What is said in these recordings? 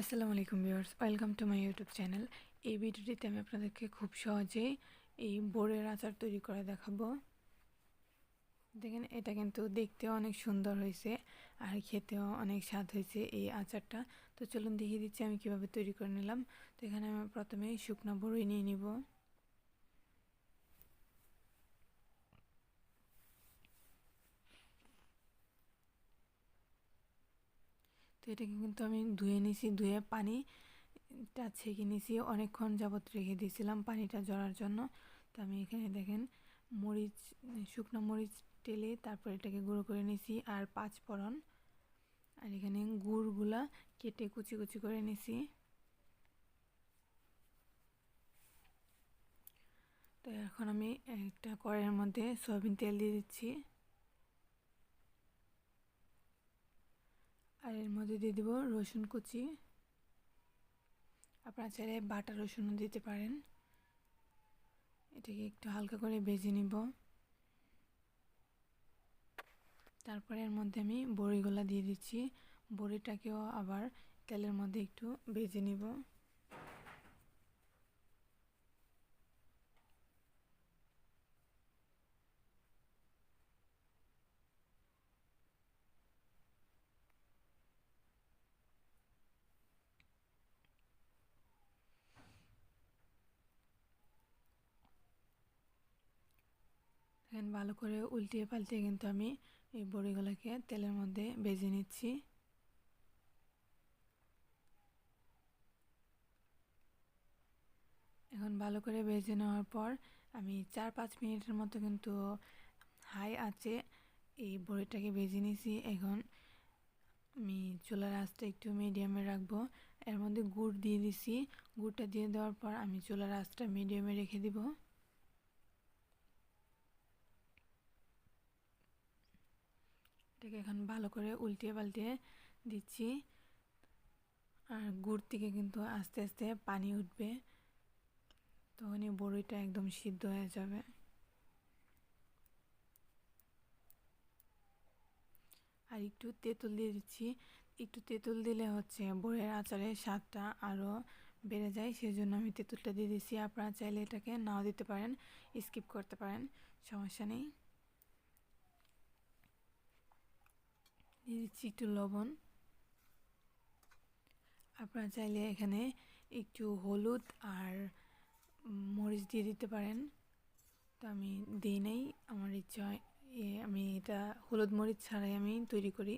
আসসালামু আলাইকুম viewers, welcome to my YouTube channel. এই ভিডিওটিতে আমি আপনাদেরকে খুব সহজে এই বোরের আচার তৈরি করে দেখাবো। দেখেন, এটা কিন্তু দেখতে অনেক সুন্দর হয়েছে আর খেতেও অনেক স্বাদ হয়েছে এই আচারটা। তো চলুন দেখিয়ে দিচ্ছি আমি কীভাবে তৈরি করে নিলাম। তো এখানে আমি প্রথমে শুকনো বড়ই নিয়ে নিব। এটাকে কিন্তু আমি ধুয়ে নিছি, ধুয়ে পানিটা ছেঁকে নিছি। অনেকক্ষণ যাবত রেখে দিয়েছিলাম পানিটা জড়ার জন্য। তো আমি এখানে দেখেন মরিচ, শুকনো মরিচ টেলে তারপর এটাকে গুঁড়ো করে নিছি আর পাঁচ ফোড়ন। আর এখানে গুড়গুলা কেটে কুচি কুচি করে নিছি। তো এখন আমি একটা কড়াইয়ের মধ্যে সয়াবিন তেল দিয়ে দিচ্ছি। আর এর মধ্যে দিয়ে দেবো রসুন কুচি। আপনারা চাইলে বাটা রসুনও দিতে পারেন। এটাকে একটু হালকা করে ভেজে নিব। তারপরে এর মধ্যে আমি বড়িগুলা দিয়ে দিচ্ছি। বড়িটাকেও আবার তেলের মধ্যে একটু ভেজে নিব। এখন ভালো করে উল্টিয়ে পাল্টিয়ে কিন্তু আমি এই বড়িগুলোকে তেলের মধ্যে ভেজে নিচ্ছি। এখন ভালো করে ভেজে নেওয়ার পর আমি চার পাঁচ মিনিটের মতো কিন্তু হাই আছে এই বড়িটাকে ভেজে নিয়েছি। এখন আমি চুলার আঁচটা একটু মিডিয়ামে রাখব। এর মধ্যে গুড় দিয়ে দিছি। গুড়টা দিয়ে দেওয়ার পর আমি চুলার আঁচটা মিডিয়ামে রেখে দিব। এটাকে এখন ভালো করে উল্টিয়ে পাল্টিয়ে দিচ্ছি। আর গুড় থেকে কিন্তু আস্তে আস্তে পানি উঠবে। তখনই বড়িটা একদম সিদ্ধ হয়ে যাবে। আর একটু তেঁতুল দিয়ে দিচ্ছি। একটু তেঁতুল দিলে হচ্ছে বড়ির আচারের স্বাদটা আরও বেড়ে যায়। সেই জন্য আমি তেঁতুলটা দিয়ে দিচ্ছি। আপনারা চাইলে এটাকে নাও দিতে পারেন, স্কিপ করতে পারেন। সমস্যা নেই। দিয়ে দিচ্ছি একটু লবণ। আপনারা চাইলে এখানে একটু হলুদ আর মরিচ দিয়ে দিতে পারেন। তো আমি দিই নেই, আমার ইচ্ছা আমি এটা হলুদ মরিচ ছাড়াই আমি তৈরি করি।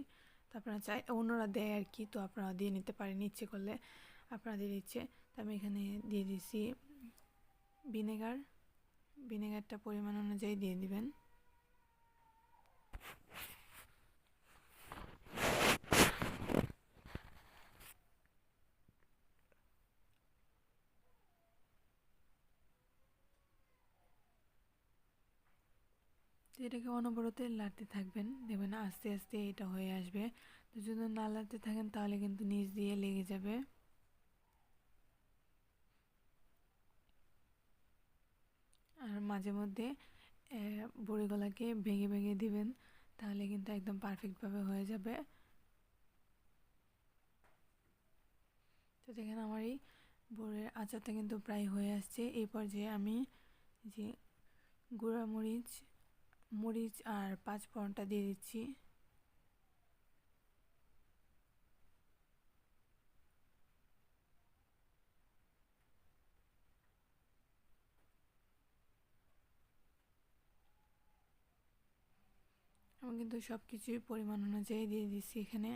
তো আপনারা চাই, অন্যরা দেয় আর কি, তো আপনারা দিয়ে নিতে পারেন ইচ্ছে করলে, আপনাদের ইচ্ছে। তো আমি এখানে দিয়ে দিচ্ছি ভিনেগার। ভিনেগারটা পরিমাণ অনুযায়ী দিয়ে দিবেন। এটাকে অনবরত লাড়তে থাকবেন। দেখবেন আস্তে আস্তে এটা হয়ে আসবে। তো যদি না লাড়তে থাকেন, তাহলে কিন্তু নিচ দিয়ে লেগে যাবে। আর মাঝে মধ্যে বড়িগুলাকে ভেঙে ভেঙে দিবেন, তাহলে কিন্তু একদম পারফেক্টভাবে হয়ে যাবে। তো দেখেন আমার এই বড়ের আচারটা কিন্তু প্রায় হয়ে আসছে। এই পর্যায়ে আমি যে গুঁড়া মরিচ আর পাঁচ ফোড়নটা দিয়ে দিচ্ছি। আমি কিন্তু সব কিছুই পরিমাণ অনুযায়ী দিয়ে দিচ্ছি এখানে।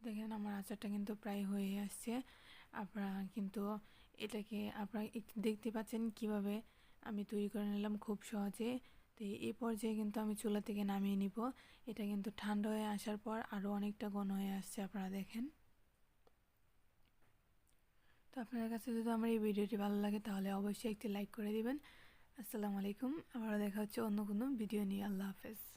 দেখেন আমার আচারটা কিন্তু প্রায় হয়ে আসছে। আপনারা কিন্তু এটাকে আপনারা একটু দেখতে পাচ্ছেন কীভাবে আমি তৈরি করে নিলাম খুব সহজে। তো এই পর্যায়ে কিন্তু আমি চুলা থেকে নামিয়ে নিব। এটা কিন্তু ঠান্ডা হয়ে আসার পর আরও অনেকটা ঘন হয়ে আসছে, আপনারা দেখেন। তো আপনার কাছে যদি আমার এই ভিডিওটি ভালো লাগে তাহলে অবশ্যই একটি লাইক করে দিবেন। আসসালামু আলাইকুম, আবারও দেখা হচ্ছে অন্য কোনো ভিডিও নিয়ে। আল্লাহ হাফেজ।